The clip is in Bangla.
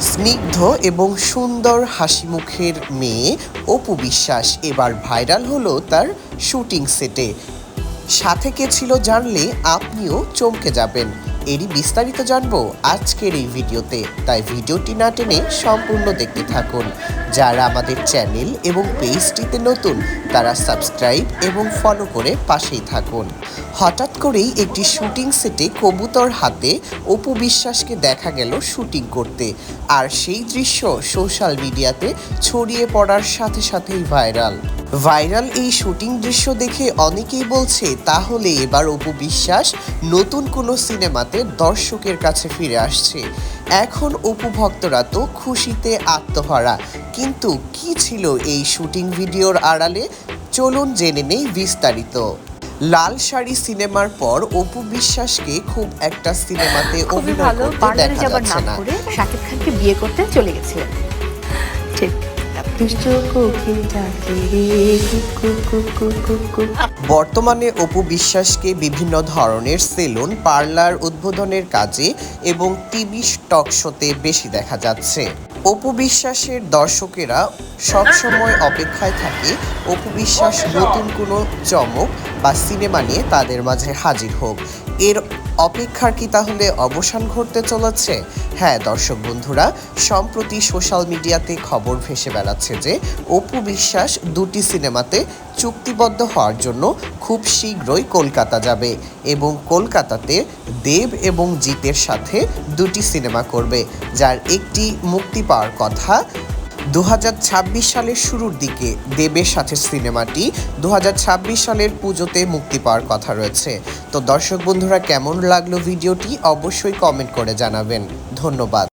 স্নিগ্ধ এবং সুন্দর হাসি মুখের মেয়ে অপু বিশ্বাস এবার ভাইরাল হলো তার শুটিং সেটে। সাথে কে ছিল জানলে আপনিও চমকে যাবেন। এরই বিস্তারিত জানব আজকের এই ভিডিওতে। তাই ভিডিওটি না টেনে সম্পূর্ণ দেখতে থাকুন। যারা আমাদের চ্যানেল এবং পেজটিতে নতুন, তারা সাবস্ক্রাইব এবং ফলো করে পাশেই থাকুন। হঠাৎ করেই একটি শুটিং সেটে কবুতর হাতে অপু বিশ্বাসকে দেখা গেল শুটিং করতে। আর সেই দৃশ্য সোশ্যাল মিডিয়াতে ছড়িয়ে পড়ার সাথে সাথেই ভাইরাল। ভাইরাল এই শুটিং দৃশ্য দেখে অনেকেই বলছে তাহলে এবার অপু বিশ্বাস নতুন কোনো সিনেমাতে দর্শকের কাছে ফিরে আসছে। এখন অপু ভক্তরা তো খুশিতে আত্মহারা। কিন্তু কি ছিল এই শুটিং ভিডিওর আড়ালে? চলুন জেনে নেই বিস্তারিত। লাল শাড়ি সিনেমার পর অপু বিশ্বাসকে খুব একটা সিনেমাতে অভিনয় করতে দেখা যাচ্ছে না। শাকিব খানকে বিয়ে করতে চলে গেছিলেন। ঠিক। বর্তমানে অপু বিশ্বাসকে বিভিন্ন ধরনের সেলুন, পার্লার উদ্বোধনের কাজে এবং টিভি টক শোতে বেশি দেখা যাচ্ছে। অপু বিশ্বাসের দর্শকেরা সবসময় অপেক্ষায় থাকে অপু বিশ্বাস নতুন কোনো চমক বা সিনেমা নিয়ে তাদের মাঝে হাজির হোক। এর অপেক্ষার কি তাহলে অবসান ঘটতে চলেছে? হ্যাঁ দর্শক বন্ধুরা, সম্প্রতি সোশ্যাল মিডিয়াতে খবর ভেসে বেড়াচ্ছে যে অপু বিশ্বাস দুটি সিনেমাতে চুক্তিবদ্ধ হওয়ার জন্য খুব শীঘ্রই কলকাতা যাবে এবং কলকাতাতে দেব এবং জিতের সাথে দুটি সিনেমা করবে, যার একটি মুক্তি পাওয়ার কথা দু হাজার ছাব্বিশ সালের শুরুর দিকে দেবের সাথে সিনেমাটি দু হাজার ছাব্বিশ সালের পুজোতে মুক্তি পাওয়ার কথা রয়েছে। তো দর্শক বন্ধুরা, কেমন লাগল ভিডিওটি অবশ্যই কমেন্ট করে জানাবেন। ধন্যবাদ।